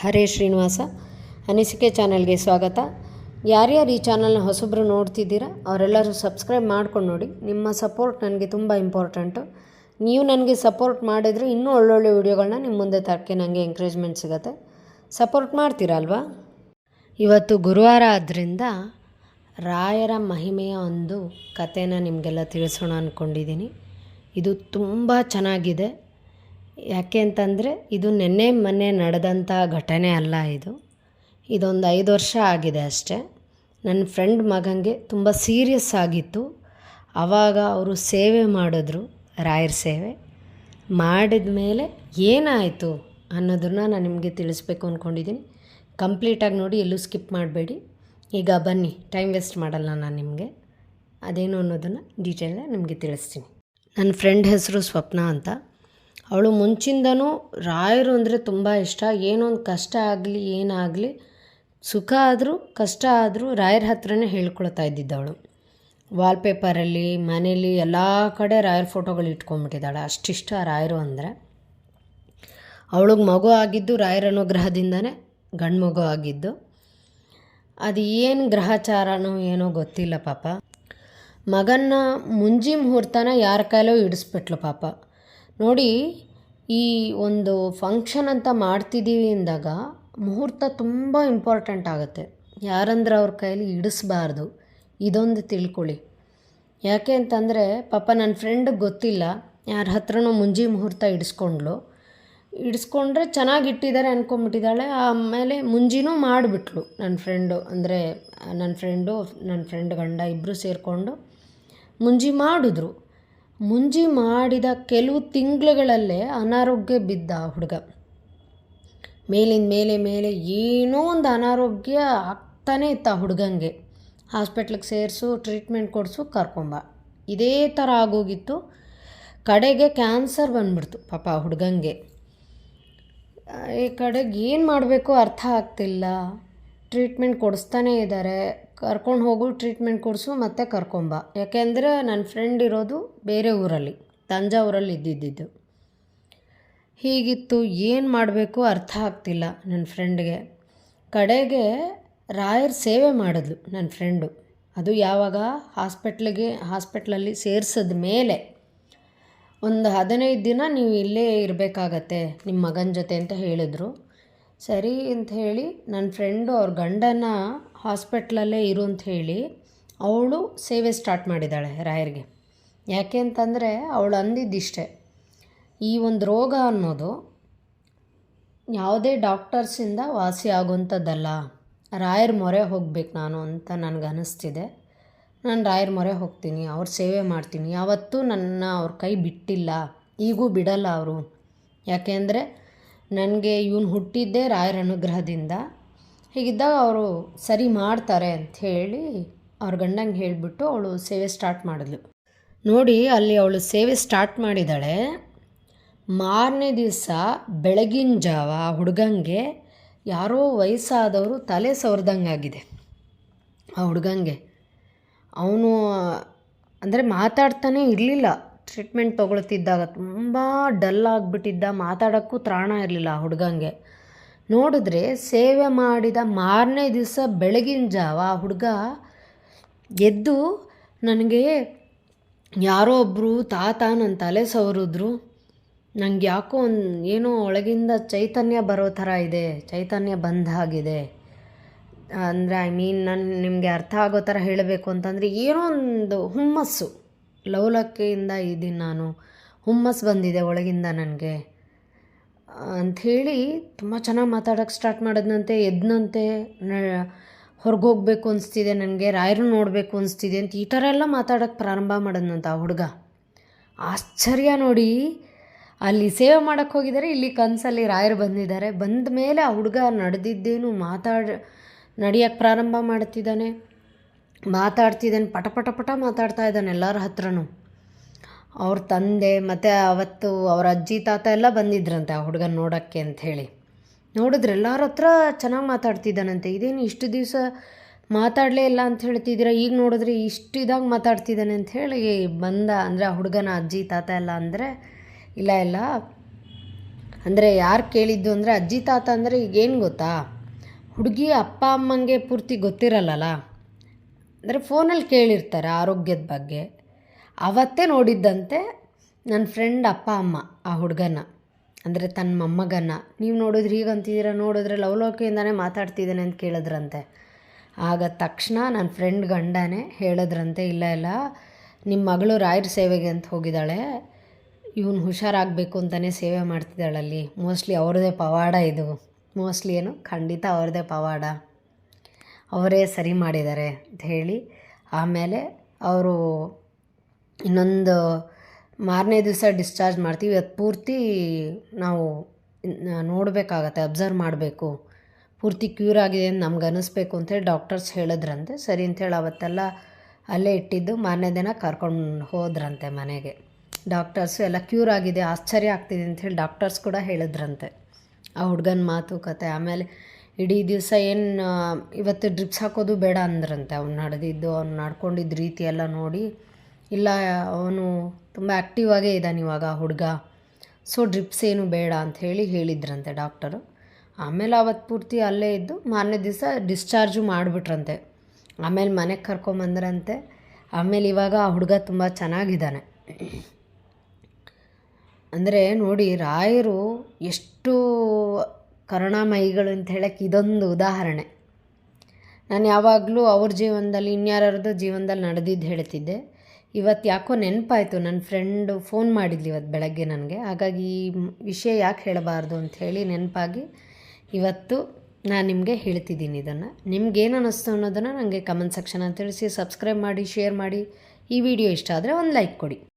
ಹರೇ ಶ್ರೀನಿವಾಸ, ಅನಿಸಿಕೆ ಚಾನಲ್ಗೆ ಸ್ವಾಗತ. ಯಾರ್ಯಾರು ಈ ಚಾನಲ್ನ ಹೊಸಬ್ರು ನೋಡ್ತಿದ್ದೀರಾ, ಅವರೆಲ್ಲರೂ ಸಬ್ಸ್ಕ್ರೈಬ್ ಮಾಡ್ಕೊಂಡು ನೋಡಿ. ನಿಮ್ಮ ಸಪೋರ್ಟ್ ನನಗೆ ತುಂಬ ಇಂಪಾರ್ಟೆಂಟು. ನೀವು ನನಗೆ ಸಪೋರ್ಟ್ ಮಾಡಿದರೆ ಇನ್ನೂ ಒಳ್ಳೊಳ್ಳೆ ವಿಡಿಯೋಗಳನ್ನ ನಿಮ್ಮ ಮುಂದೆ ತರಕ್ಕೆ ನನಗೆ ಎಂಕರೇಜ್ಮೆಂಟ್ ಸಿಗುತ್ತೆ. ಸಪೋರ್ಟ್ ಮಾಡ್ತೀರಲ್ವಾ ಇವತ್ತು ಗುರುವಾರ ಆದ್ದರಿಂದ ರಾಯರ ಮಹಿಮೆಯ ಒಂದು ಕಥೆನ ನಿಮಗೆಲ್ಲ ತಿಳಿಸೋಣ ಅಂದ್ಕೊಂಡಿದ್ದೀನಿ ಇದು ತುಂಬ ಚೆನ್ನಾಗಿದೆ. ಯಾಕೆ ಅಂತಂದರೆ ಇದು ನಿನ್ನೆ ಮೊನ್ನೆ ನಡೆದಂಥ ಘಟನೆ ಅಲ್ಲ ಇದು. ಇದೊಂದು ಐದು ವರ್ಷ ಆಗಿದೆ ಅಷ್ಟೇ. ನನ್ನ ಫ್ರೆಂಡ್ ಮಗನಿಗೆ ತುಂಬ ಸೀರಿಯಸ್ ಆಗಿತ್ತು. ಆವಾಗ ಅವರು ಸೇವೆ ಮಾಡಿದ್ರು, ರಾಯರ ಸೇವೆ. ಮಾಡಿದ ಮೇಲೆ ಏನಾಯಿತು ಅನ್ನೋದನ್ನ ನಾನು ನಿಮಗೆ ತಿಳಿಸ್ಬೇಕು ಅಂದ್ಕೊಂಡಿದ್ದೀನಿ ಕಂಪ್ಲೀಟಾಗಿ ನೋಡಿ, ಎಲ್ಲೂ ಸ್ಕಿಪ್ ಮಾಡಬೇಡಿ. ಈಗ ಬನ್ನಿ, ಟೈಮ್ ವೇಸ್ಟ್ ಮಾಡಲ್ಲ ನಾನು ನಿಮಗೆ. ಅದೇನು ಅನ್ನೋದನ್ನು ಡೀಟೇಲಾಗಿ ನಿಮಗೆ ತಿಳಿಸ್ತೀನಿ. ನನ್ನ ಫ್ರೆಂಡ್ ಹೆಸರು ಸ್ವಪ್ನ ಅಂತ. ಅವಳು ಮುಂಚಿಂದನೂ ರಾಯರು ಅಂದರೆ ತುಂಬ ಇಷ್ಟ. ಏನೊಂದು ಕಷ್ಟ ಆಗಲಿ ಏನಾಗಲಿ ಸುಖ ಆದರೂ, ಕಷ್ಟ ಆದರೂ ರಾಯರ ಹತ್ರನೇ ಹೇಳ್ಕೊಳ್ತಾ ಇದ್ದಿದ್ದವಳು ವಾಲ್ಪೇಪರಲ್ಲಿ ಮನೇಲಿ ಎಲ್ಲ ಕಡೆ ರಾಯರ ಫೋಟೋಗಳು ಇಟ್ಕೊಂಡ್ಬಿಟ್ಟಿದ್ದಾಳೆ. ಅಷ್ಟಿಷ್ಟ ರಾಯರು ಅಂದರೆ. ಅವಳಿಗೆ ಮಗು ಆಗಿದ್ದು ರಾಯರ ಅನುಗ್ರಹದಿಂದನೇ ಗಂಡು ಮಗು ಆಗಿದ್ದು. ಅದು ಏನು ಗ್ರಹಚಾರನೋ ಏನೋ ಗೊತ್ತಿಲ್ಲ ಪಾಪ. ಮಗನ್ನ ಮುಂಜಿ ಮುಹೂರ್ತನ ಯಾರ ಕೈಲೋ ಇಡಿಸ್ಬಿಟ್ಲು ಪಾಪ. ನೋಡಿ ಈ ಒಂದು ಫಂಕ್ಷನ್ ಅಂತ ಮಾಡ್ತಿದ್ದೀವಿ ಅಂದಾಗ ಮುಹೂರ್ತ ತುಂಬ ಇಂಪಾರ್ಟೆಂಟ್ ಆಗುತ್ತೆ. ಯಾರಂದ್ರೆ ಅವ್ರ ಕೈಯಲ್ಲಿ ಇಡಿಸ್ಬಾರ್ದು ಇದೊಂದು ತಿಳ್ಕೊಳ್ಳಿ. ಯಾಕೆ ಅಂತಂದರೆ, ಪಾಪ ನನ್ನ ಫ್ರೆಂಡಿಗೆ ಗೊತ್ತಿಲ್ಲ. ಯಾರ ಹತ್ರನೂ ಮುಂಜಿ ಮುಹೂರ್ತ ಇಡಿಸ್ಕೊಂಡ್ಲು ಇಡಿಸ್ಕೊಂಡ್ರೆ ಚೆನ್ನಾಗಿ ಇಟ್ಟಿದ್ದಾರೆ ಅಂದ್ಕೊಂಬಿಟ್ಟಿದ್ದಾಳೆ ಆಮೇಲೆ ಮುಂಜಿನೂ ಮಾಡಿಬಿಟ್ಲು ನನ್ನ ಫ್ರೆಂಡು ಅಂದರೆ ನನ್ನ ಫ್ರೆಂಡು ನನ್ನ ಫ್ರೆಂಡ್ ಗಂಡ ಇಬ್ಬರು ಸೇರಿಕೊಂಡು ಮುಂಜಿ ಮಾಡಿದ್ರು. ಮುಂಜಿ ಮಾಡಿದ ಕೆಲವು ತಿಂಗಳುಗಳಲ್ಲೇ ಅನಾರೋಗ್ಯ ಬಿದ್ದ ಹುಡುಗ. ಮೇಲಿಂದ ಮೇಲೆ ಮೇಲೆ ಏನೋ ಒಂದು ಅನಾರೋಗ್ಯ ಆಗ್ತಾನೇ ಇತ್ತು ಆ ಹುಡುಗಂಗೆ. ಹಾಸ್ಪಿಟ್ಲಿಗೆ ಸೇರಿಸು, ಟ್ರೀಟ್ಮೆಂಟ್ ಕೊಡಿಸು, ಕರ್ಕೊಂಬ. ಇದೇ ಥರ ಆಗೋಗಿತ್ತು. ಕಡೆಗೆ ಕ್ಯಾನ್ಸರ್ ಬಂದ್ಬಿಡ್ತು ಪಾಪ ಆ ಹುಡುಗಂಗೆ. ಈ ಕಡೆಗೆ ಏನು ಮಾಡಬೇಕು ಅರ್ಥ ಆಗ್ತಿಲ್ಲ. ಟ್ರೀಟ್ಮೆಂಟ್ ಕೊಡಿಸ್ತಾನೇ ಇದ್ದಾರೆ ಕರ್ಕೊಂಡು ಹೋಗು ಟ್ರೀಟ್ಮೆಂಟ್ ಕೊಡಿಸು, ಮತ್ತೆ ಕರ್ಕೊಂಬ. ಯಾಕೆಂದರೆ ನನ್ನ ಫ್ರೆಂಡ್ ಇರೋದು ಬೇರೆ ಊರಲ್ಲಿ, ತಂಜಾವೂರಲ್ಲಿ ಇದ್ದಿದ್ದಿದ್ದು ಹೀಗಿತ್ತು, ಏನು ಮಾಡಬೇಕು ಅರ್ಥ ಆಗ್ತಿಲ್ಲ ನನ್ನ ಫ್ರೆಂಡ್ಗೆ ಕಡೆಗೆ ರಾಯರ್ ಸೇವೆ ಮಾಡಿದ್ಲು ನನ್ನ ಫ್ರೆಂಡು ಅದು ಯಾವಾಗ? ಹಾಸ್ಪಿಟ್ಲಿಗೆ, ಹಾಸ್ಪಿಟ್ಲಲ್ಲಿ ಸೇರಿಸಿದ ಮೇಲೆ. ಒಂದು ಹದಿನೈದು ದಿನ ನೀವು ಇಲ್ಲೇ ಇರಬೇಕಾಗತ್ತೆ ನಿಮ್ಮ ಮಗನ ಜೊತೆ ಅಂತ ಹೇಳಿದರು. ಸರಿ ಅಂತ ಹೇಳಿ ನನ್ನ ಫ್ರೆಂಡು ಅವ್ರ ಗಂಡನ ಹಾಸ್ಪಿಟ್ಲಲ್ಲೇ ಇರು ಅಂತ ಹೇಳಿ ಅವಳು ಸೇವೆ ಸ್ಟಾರ್ಟ್ ಮಾಡಿದ್ದಾಳೆ ರಾಯರಿಗೆ. ಯಾಕೆ ಅಂತಂದರೆ ಅವಳು ಅಂದಿದ್ದಿಷ್ಟೆ. ಈ ಒಂದು ರೋಗ ಅನ್ನೋದು ಯಾವುದೇ ಡಾಕ್ಟರ್ಸಿಂದ ವಾಸಿ ಆಗುವಂಥದ್ದಲ್ಲ. ರಾಯರ ಮೊರೆ ಹೋಗ್ಬೇಕು ನಾನು ಅಂತ ನನಗೆ ಅನ್ನಿಸ್ತಿದೆ ನಾನು ರಾಯರ ಮೊರೆ ಹೋಗ್ತೀನಿ, ಅವ್ರ ಸೇವೆ ಮಾಡ್ತೀನಿ. ಯಾವತ್ತೂ ನನ್ನ ಅವ್ರ ಕೈ ಬಿಟ್ಟಿಲ್ಲ. ಈಗೂ ಬಿಡಲ್ಲ ಅವರು. ಯಾಕೆಂದರೆ ನನಗೆ ಇವನು ಹುಟ್ಟಿದ್ದೇ ರಾಯರ ಅನುಗ್ರಹದಿಂದ ಹೀಗಿದ್ದಾಗ ಅವರು ಸರಿ ಮಾಡ್ತಾರೆ ಅಂತ ಹೇಳಿ ಅವ್ರ ಗಂಡಂಗೆ ಹೇಳಿಬಿಟ್ಟು ಅವಳು ಸೇವೆ ಸ್ಟಾರ್ಟ್ ಮಾಡಿದ್ಲು. ನೋಡಿ, ಅಲ್ಲಿ ಅವಳು ಸೇವೆ ಸ್ಟಾರ್ಟ್ ಮಾಡಿದಾಳೆ ಮಾರನೇ ದಿವಸ ಬೆಳಗಿನ ಜಾವ ಹುಡುಗಂಗೆ ಯಾರೋ ವಯಸ್ಸಾದವರು ತಲೆ ಸವರ್ದಂಗಾಗಿದೆ. ಆ ಹುಡುಗಂಗೆ. ಅವನು, ಅಂದರೆ ಮಾತಾಡ್ತಾನೆ ಇರಲಿಲ್ಲ. ಟ್ರೀಟ್ಮೆಂಟ್ ತೊಗೊಳ್ತಿದ್ದಾಗ ತುಂಬ ಡಲ್ ಆಗಿಬಿಟ್ಟಿದ್ದ. ಮಾತಾಡೋಕ್ಕೂ ತ್ರಾಣ ಇರಲಿಲ್ಲ ಆ ಹುಡುಗಂಗೆ. ನೋಡಿದ್ರೆ ಸೇವೆ ಮಾಡಿದ ಮಾರನೇ ದಿವಸ ಬೆಳಗಿನ ಜಾವ ಹುಡುಗ ಎದ್ದು ನನಗೆ ಯಾರೋ ಒಬ್ಬರು ತಾತ ನನ್ನ ತಲೆ ಸವರಿದ್ರು. ನನಗೆ ಯಾಕೋ ಒಂದು ಏನೋ ಒಳಗಿಂದ ಚೈತನ್ಯ ಬರೋ ಥರ ಇದೆ, ಚೈತನ್ಯ ಬಂದ ಹಾಗಿದೆ. ಅಂದರೆ ಐ ಮೀನ್ ನನ್ನ ನಿಮಗೆ ಅರ್ಥ ಆಗೋ ಥರ ಹೇಳಬೇಕು ಅಂತಂದರೆ ಏನೋ ಒಂದು ಹುಮ್ಮಸ್ಸು, ಲವಲಕ್ಕೆಯಿಂದ ಇದ್ದೀನಿ ನಾನು. ಹುಮ್ಮಸ್ಸು ಬಂದಿದೆ ಒಳಗಿಂದ ನನಗೆ. ಅಂಥೇಳಿ ತುಂಬ ಚೆನ್ನಾಗಿ ಮಾತಾಡೋಕ್ಕೆ ಸ್ಟಾರ್ಟ್ ಮಾಡಿದ್ನಂತೆ, ಎದ್ನಂತೆ ಹೊರಗೆ ಹೋಗಬೇಕು ಅನಿಸ್ತಿದೆ ನನಗೆ, ರಾಯರು ನೋಡಬೇಕು ಅನಿಸ್ತಿದೆ ಅಂತ ಈ ಥರ ಎಲ್ಲ ಮಾತಾಡೋಕ್ಕೆ ಪ್ರಾರಂಭ ಮಾಡಿದ್ನಂತ ಆ ಹುಡುಗ. ಆಶ್ಚರ್ಯ ನೋಡಿ, ಅಲ್ಲಿ ಸೇವೆ ಮಾಡೋಕ್ಕೆ ಹೋಗಿದ್ದಾರೆ ಇಲ್ಲಿ ಕನಸಲ್ಲಿ ರಾಯರು ಬಂದಿದ್ದಾರೆ. ಬಂದ ಮೇಲೆ ಆ ಹುಡುಗ ನಡೆದಿದ್ದೇನು ಮಾತಾಡ ನಡೆಯೋಕ್ಕೆ ಪ್ರಾರಂಭ ಮಾಡ್ತಿದ್ದಾನೆ, ಮಾತಾಡ್ತಿದ್ದಾನೆ, ಪಟ ಪಟ ಪಟ ಮಾತಾಡ್ತಾ ಇದ್ದಾನೆ ಎಲ್ಲರ ಹತ್ರನೂ. ಅವ್ರ ತಂದೆ ಮತ್ತು ಅವತ್ತು ಅವ್ರ ಅಜ್ಜಿ ತಾತ ಎಲ್ಲ ಬಂದಿದ್ರಂತೆ ಆ ಹುಡುಗನ ನೋಡೋಕ್ಕೆ ಅಂಥೇಳಿ ನೋಡಿದ್ರೆ ಎಲ್ಲರ ಹತ್ರ ಚೆನ್ನಾಗಿ ಮಾತಾಡ್ತಿದ್ದಾನಂತೆ. ಇದೇನು ಇಷ್ಟು ದಿವಸ ಮಾತಾಡಲೇ ಇಲ್ಲ ಅಂತ ಹೇಳ್ತಿದ್ದೀರಾ? ಈಗ ನೋಡಿದ್ರೆ ಇಷ್ಟು ಇದಾಗ ಮಾತಾಡ್ತಿದ್ದಾನೆ ಅಂತ ಹೇಳಿ ಬಂದ ಅಂದರೆ ಆ ಹುಡುಗನ ಅಜ್ಜಿ ತಾತ ಎಲ್ಲ ಅಂದರೆ ಇಲ್ಲ ಇಲ್ಲ. ಅಂದರೆ ಯಾರು ಕೇಳಿದ್ದು ಅಂದರೆ ಅಜ್ಜಿ ತಾತ ಅಂದರೆ ಈಗೇನು ಗೊತ್ತಾ? ಹುಡುಗಿ ಅಪ್ಪ, ಅಮ್ಮಂಗೆ ಪೂರ್ತಿ ಗೊತ್ತಿರಲ್ಲಲ್ಲ? ಅಂದರೆ ಫೋನಲ್ಲಿ ಕೇಳಿರ್ತಾರೆ ಆರೋಗ್ಯದ ಬಗ್ಗೆ. ಅವತ್ತೇ ನೋಡಿದ್ದಂತೆ ನನ್ನ ಫ್ರೆಂಡ್ ಅಪ್ಪ, ಅಮ್ಮ, ಆ ಹುಡುಗನ, ಅಂದರೆ ತನ್ನ ಮೊಮ್ಮಗನ್ನ ನೀವು ನೋಡಿದ್ರೆ ಈಗ ಅಂತಿದ್ದೀರ ನೋಡಿದ್ರೆ ಲವಲೋಕಿಯಿಂದನೇ ಮಾತಾಡ್ತಿದ್ದಾನೆ ಅಂತ ಕೇಳಿದ್ರಂತೆ. ಆಗ ತಕ್ಷಣ ನನ್ನ ಫ್ರೆಂಡ್ ಗಂಡನೇ ಹೇಳಿದ್ರಂತೆ, ಇಲ್ಲ ಇಲ್ಲ ನಿಮ್ಮ ಮಗಳು ರಾಯರ ಸೇವೆಗೆ ಅಂತ ಹೋಗಿದ್ದಾಳೆ. ಇವನು ಹುಷಾರಾಗಬೇಕು ಅಂತಲೇ ಸೇವೆ ಮಾಡ್ತಿದ್ದಾಳಲ್ಲಿ. ಮೋಸ್ಟ್ಲಿ ಅವ್ರದ್ದೇ ಪವಾಡ ಇದು. ಮೋಸ್ಟ್ಲಿ ಏನು? ಖಂಡಿತ ಅವ್ರದ್ದೇ ಪವಾಡ. ಅವರೇ ಸರಿ ಮಾಡಿದ್ದಾರೆ ಅಂತ ಹೇಳಿ, ಆಮೇಲೆ ಅವರು ಇನ್ನೊಂದು ಮಾರನೇ ದಿವಸ ಡಿಸ್ಚಾರ್ಜ್ ಮಾಡ್ತೀವಿ. ಅದು ಪೂರ್ತಿ ನಾವು ನೋಡಬೇಕಾಗತ್ತೆ ಅಬ್ಸರ್ವ್ ಮಾಡಬೇಕು. ಪೂರ್ತಿ ಕ್ಯೂರ್ ಆಗಿದೆ ಅಂತ ನಮ್ಗೆ ಅನ್ನಿಸ್ಬೇಕು ಅಂತೇಳಿ ಡಾಕ್ಟರ್ಸ್ ಹೇಳಿದ್ರಂತೆ. ಸರಿ ಅಂಥೇಳಿ ಅವತ್ತೆಲ್ಲ ಅಲ್ಲೇ ಇಟ್ಟಿದ್ದು, ಮಾರನೇ ದಿನ ಕರ್ಕೊಂಡು ಹೋದ್ರಂತೆ ಮನೆಗೆ. ಡಾಕ್ಟರ್ಸು ಎಲ್ಲ ಕ್ಯೂರ್ ಆಗಿದೆ, ಆಶ್ಚರ್ಯ ಆಗ್ತಿದೆ ಅಂಥೇಳಿ ಡಾಕ್ಟರ್ಸ್ ಕೂಡ ಹೇಳಿದ್ರಂತೆ. ಆ ಹುಡ್ಗನ ಮಾತುಕತೆ ಆಮೇಲೆ ಇಡೀ ದಿವಸ ಏನು ಇವತ್ತು ಡ್ರಿಪ್ಸ್ ಹಾಕೋದು ಬೇಡ ಅಂದ್ರಂತೆ. ಅವ್ನು ನಡೆದಿದ್ದು, ಅವ್ನು ನಡ್ಕೊಂಡಿದ್ದ ರೀತಿ ಎಲ್ಲ ನೋಡಿ ಇಲ್ಲ, ಅವನು ತುಂಬ ಆ್ಯಕ್ಟಿವ್ ಆಗೇ ಇದ್ದಾನೆ ಇವಾಗ ಹುಡುಗ. ಸೊ ಡ್ರಿಪ್ಸ್ ಏನು ಬೇಡ ಅಂತ ಹೇಳಿ ಹೇಳಿದ್ರಂತೆ ಡಾಕ್ಟರು ಆಮೇಲೆ ಅವತ್ತು ಪೂರ್ತಿ ಅಲ್ಲೇ ಇದ್ದು ಮಾರನೇ ದಿವಸ ಡಿಸ್ಚಾರ್ಜು ಮಾಡಿಬಿಟ್ರಂತೆ. ಆಮೇಲೆ ಮನೆಗೆ ಕರ್ಕೊಂಬಂದ್ರಂತೆ ಆಮೇಲೆ ಇವಾಗ ಆ ಹುಡುಗ ತುಂಬ ಚೆನ್ನಾಗಿದ್ದಾನೆ. ಅಂದರೆ ನೋಡಿ, ರಾಯರು ಎಷ್ಟು ಕರುಣಾಮಯಿಗಳು ಅಂತ ಹೇಳಕ್ಕೆ ಇದೊಂದು ಉದಾಹರಣೆ. ನಾನು ಯಾವಾಗಲೂ ಅವ್ರ ಜೀವನದಲ್ಲಿ ಇನ್ಯಾರದ್ದು ಜೀವನದಲ್ಲಿ ನಡೆದಿದ್ದು ಹೇಳ್ತಿದ್ದೆ. ಇವತ್ತು ಯಾಕೋ ನೆನಪಾಯಿತು ನನ್ನ ಫ್ರೆಂಡು ಫೋನ್ ಮಾಡಿದ್ಲು ಇವತ್ತು ಬೆಳಗ್ಗೆ ನನಗೆ. ಹಾಗಾಗಿ ಈ ವಿಷಯ ಯಾಕೆ ಹೇಳಬಾರ್ದು ಹೇಳಿ ನೆನಪಾಗಿ ಇವತ್ತು ನಾನು ನಿಮಗೆ ಹೇಳ್ತಿದ್ದೀನಿ ಇದನ್ನು. ನಿಮ್ಗೇನು ಅನ್ನಿಸ್ತು ಅನ್ನೋದನ್ನು ನನಗೆ ಕಮೆಂಟ್ ಅಂತ ತಿಳಿಸಿ ಸಬ್ಸ್ಕ್ರೈಬ್ ಮಾಡಿ ಶೇರ್ ಮಾಡಿ. ಈ ವಿಡಿಯೋ ಇಷ್ಟ ಆದರೆ ಒಂದು ಲೈಕ್ ಕೊಡಿ.